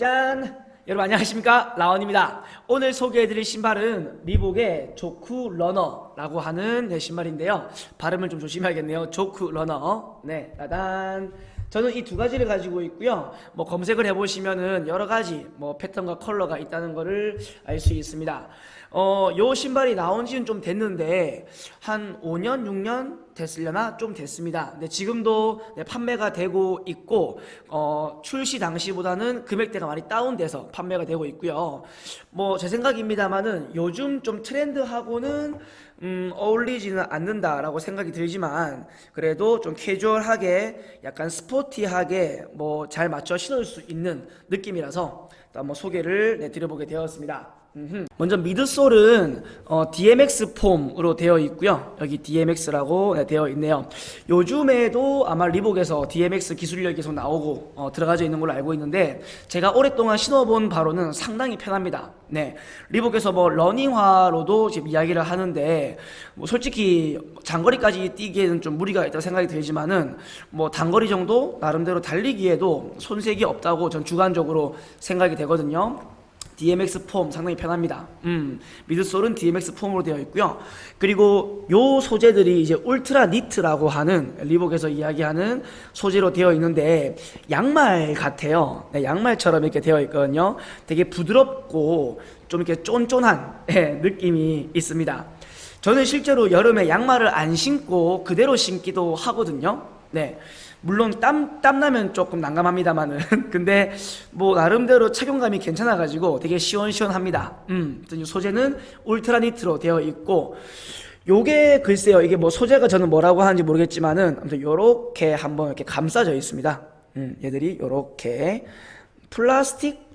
짠! 여러분 안녕하십니까? 라온입니다. 오늘 소개해드릴 신발은 리복의 조쿠 러너라고 하는 네, 신발인데요. 발음을 좀 조심해야겠네요. 조쿠 러너. 네, 따단. 저는 이 두 가지를 가지고 있고요. 뭐 검색을 해보시면은 여러 가지 뭐 패턴과 컬러가 있다는 것을 알 수 있습니다. 어, 요 신발이 나온 지는 좀 됐는데 한 5년, 6년 됐으려나 좀 됐습니다. 근데 지금도 네, 판매가 되고 있고 어, 출시 당시보다는 금액대가 많이 다운돼서 판매가 되고 있고요. 뭐 제 생각입니다만은 요즘 좀 트렌드하고는 음, 어울리지는 않는다라고 생각이 들지만 그래도 좀 캐주얼하게 약간 스포티하게 뭐 잘 맞춰 신을 수 있는 느낌이라서 또 한번 소개를 네, 드려보게 되었습니다. 먼저 미드솔은 어, DMX 폼으로 되어 있고요. 여기 DMX라고 네, 되어 있네요. 요즘에도 아마 리복에서 DMX 기술력이 계속 나오고 어, 들어가져 있는 걸로 알고 있는데 제가 오랫동안 신어본 바로는 상당히 편합니다. 네, 리복에서 뭐 러닝화로도 지금 이야기를 하는데 뭐 솔직히 장거리까지 뛰기에는 좀 무리가 있다고 생각이 들지만은 뭐 단거리 정도 나름대로 달리기에도 손색이 없다고 전 주관적으로 생각이 되거든요. DMX 폼 상당히 편합니다. 음, 미드솔은 DMX 폼으로 되어 있고요. 그리고 요 소재들이 이제 울트라 니트라고 하는 리복에서 이야기하는 소재로 되어 있는데 양말 같아요. 네, 양말처럼 이렇게 되어 있거든요. 되게 부드럽고 좀 이렇게 쫀쫀한 예, 느낌이 있습니다. 저는 실제로 여름에 양말을 안 신고 그대로 신기도 하거든요. 네. 물론 땀, 땀나면 조금 난감합니다만은. 근데 뭐 나름대로 착용감이 괜찮아가지고 되게 시원시원합니다. 음, 소재는 울트라 니트로 되어 있고, 요게 글쎄요, 이게 뭐 소재가 저는 뭐라고 하는지 모르겠지만은, 아무튼 요렇게 한번 이렇게 감싸져 있습니다. 음, 얘들이 요렇게. 플라스틱?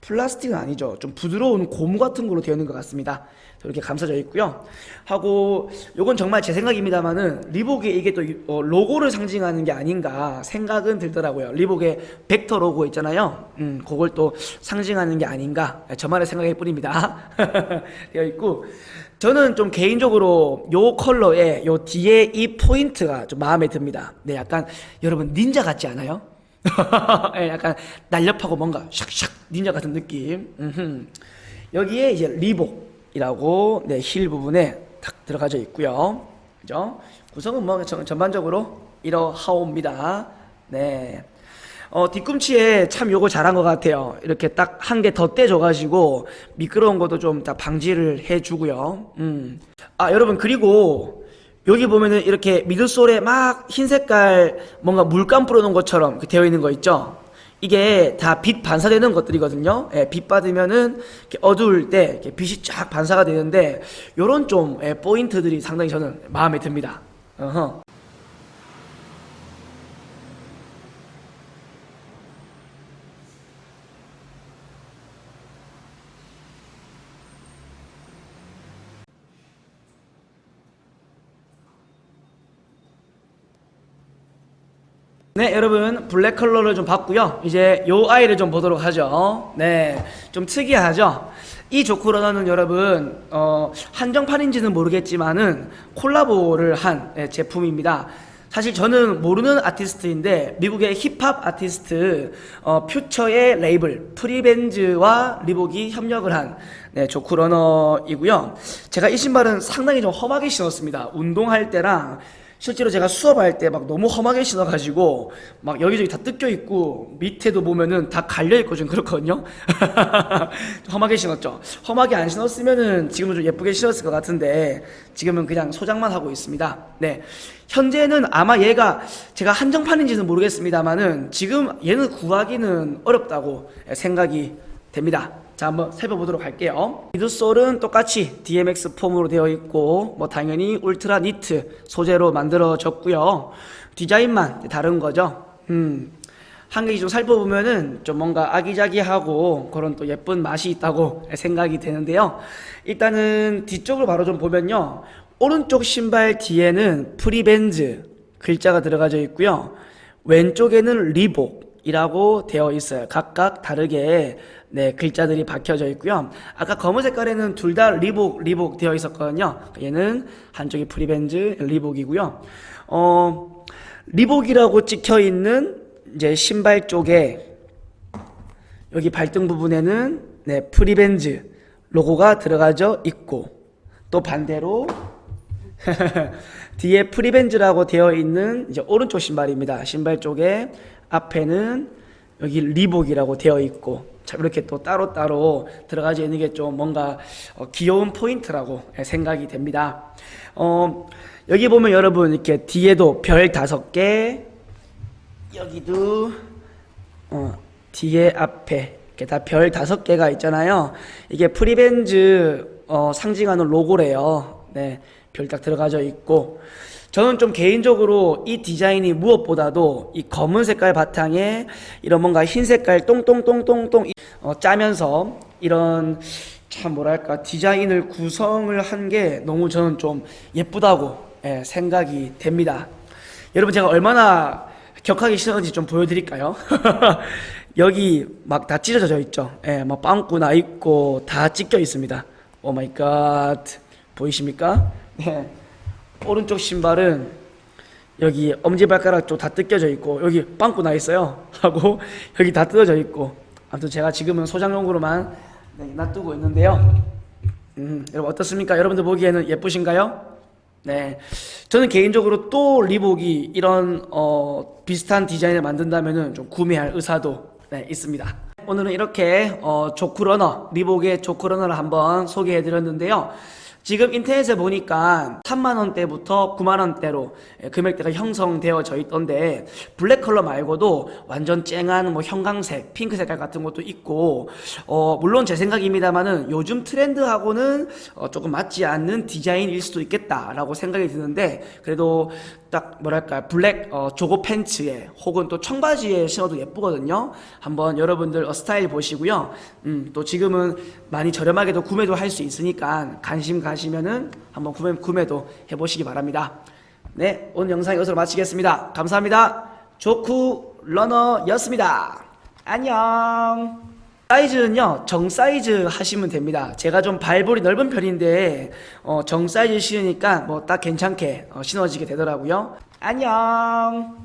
플라스틱은 아니죠. 좀 부드러운 고무 같은 걸로 되어 있는 것 같습니다. 이렇게 감싸져 있고요. 하고 요건 정말 제 생각입니다만은 리복의 이게 또 어, 로고를 상징하는 게 아닌가 생각은 들더라고요. 리복의 벡터 로고 있잖아요. 음, 그걸 또 상징하는 게 아닌가 저만의 생각일 뿐입니다. 되어 있고 저는 좀 개인적으로 요 컬러에 요 뒤에 이 포인트가 좀 마음에 듭니다. 네, 약간 여러분 닌자 같지 않아요? 예, 약간 날렵하고 뭔가 샥샥 닌자 같은 느낌. 음흠. 여기에 이제 리복 이라고 네, 힐 부분에 딱 들어가져 있고요. 그죠? 구성은 뭐 전, 전반적으로 이러하옵니다. 네. 어, 뒤꿈치에 참 요거 잘한 것 같아요. 이렇게 딱 한 개 더 떼줘가지고 미끄러운 것도 좀 다 방지를 해주고요. 음. 아, 여러분, 그리고 여기 보면은 이렇게 미드솔에 막 흰 색깔 뭔가 물감 뿌려놓은 것처럼 되어 있는 거 있죠? 이게 다 빛 반사되는 것들이거든요. 예, 빛 받으면은 어두울 때 빛이 쫙 반사가 되는데 요런 좀 예, 포인트들이 상당히 저는 마음에 듭니다. 어허. 네, 여러분 블랙 컬러를 좀 봤고요. 이제 요 아이를 좀 보도록 하죠. 네, 좀 특이하죠. 이 조크러너는 여러분 어, 한정판인지는 모르겠지만은 콜라보를 한 예, 제품입니다. 사실 저는 모르는 아티스트인데 미국의 힙합 아티스트 어, 퓨처의 레이블 프리벤즈와 리복이 협력을 한 네, 조크러너이고요. 제가 이 신발은 상당히 좀 험하게 신었습니다. 운동할 때랑 실제로 제가 수업할 때 막 너무 험하게 신어가지고 막 여기저기 다 뜯겨 있고 밑에도 보면은 다 갈려 있고 좀 그렇거든요. 좀 험하게 신었죠. 험하게 안 신었으면은 지금은 좀 예쁘게 신었을 것 같은데 지금은 그냥 소장만 하고 있습니다. 네. 현재는 아마 얘가 제가 한정판인지는 모르겠습니다만은 지금 얘는 구하기는 어렵다고 생각이 됩니다. 자, 한번 살펴보도록 할게요. 미드솔은 똑같이 DMX 폼으로 되어 있고, 뭐 당연히 울트라 니트 소재로 만들어졌고요. 디자인만 다른 거죠. 음. 한 개씩 좀 살펴보면은 좀 뭔가 아기자기하고 그런 또 예쁜 맛이 있다고 생각이 되는데요. 일단은 뒤쪽을 바로 좀 보면요. 오른쪽 신발 뒤에는 프리벤즈 글자가 들어가져 있고요. 왼쪽에는 리복 이라고 되어 있어요. 각각 다르게 네, 글자들이 박혀져 있고요. 아까 검은 색깔에는 둘 다 리복, 리복 되어 있었거든요. 얘는 한쪽이 프리벤즈, 리복이고요. 어, 리복이라고 찍혀 있는 이제 신발 쪽에 여기 발등 부분에는 네, 프리벤즈 로고가 들어가져 있고 또 반대로 뒤에 프리벤즈라고 되어 있는 이제 오른쪽 신발입니다. 신발 쪽에 앞에는 여기 리복이라고 되어 있고 자 이렇게 또 따로따로 들어가져 있는 게 좀 뭔가 어, 귀여운 포인트라고 생각이 됩니다. 어, 여기 보면 여러분 이렇게 뒤에도 별 다섯 개 여기도 어, 뒤에 앞에 이렇게 다 별 다섯 개가 있잖아요. 이게 프리벤즈 어, 상징하는 로고래요. 네, 별딱 들어가져 있고 저는 좀 개인적으로 이 디자인이 무엇보다도 이 검은 색깔 바탕에 이런 뭔가 흰 색깔 똥똥똥똥똥 어, 짜면서 이런 참 뭐랄까 디자인을 구성을 한 게 너무 저는 좀 예쁘다고 예, 생각이 됩니다. 여러분 제가 얼마나 격하게 신었는지 좀 보여드릴까요? 여기 막 다 찢어져 있죠. 예, 막 빵꾸 나 있고 다 찢겨 있습니다. 오 마이 갓. 보이십니까? 네. 오른쪽 신발은 여기 엄지발가락 쪽 다 뜯겨져 있고 여기 빵꾸 나 있어요. 하고 여기 다 뜯어져 있고 아무튼 제가 지금은 소장용으로만 네, 놔두고 있는데요. 음, 여러분 어떻습니까? 여러분들 보기에는 예쁘신가요? 네, 저는 개인적으로 또 리복이 이런 어, 비슷한 디자인을 만든다면은 좀 구매할 의사도 네, 있습니다. 오늘은 이렇게 어, 조크러너 리복의 조크러너를 한번 소개해 드렸는데요. 지금 인터넷에 보니까 3만 원대부터 9만 원대로 예, 금액대가 형성되어져 있던데 블랙 컬러 말고도 완전 쨍한 뭐 형광색, 핑크 색깔 같은 것도 있고 어 물론 제 생각입니다만은 요즘 트렌드하고는 어 조금 맞지 않는 디자인일 수도 있겠다라고 생각이 드는데 그래도 딱 뭐랄까 블랙 어 조거 팬츠에 혹은 또 청바지에 신어도 예쁘거든요. 한번 여러분들 어, 스타일 보시고요. 음, 또 지금은 많이 저렴하게도 구매도 할 수 있으니까 관심 가 시면은 한번 구매 구매도 해보시기 바랍니다. 네, 오늘 영상 이것으로 마치겠습니다. 감사합니다. 조쿠 러너였습니다. 안녕. 사이즈는요 정 사이즈 하시면 됩니다. 제가 좀 발볼이 넓은 편인데 어, 정 사이즈 신으니까 뭐 딱 괜찮게 어, 신어지게 되더라고요. 안녕.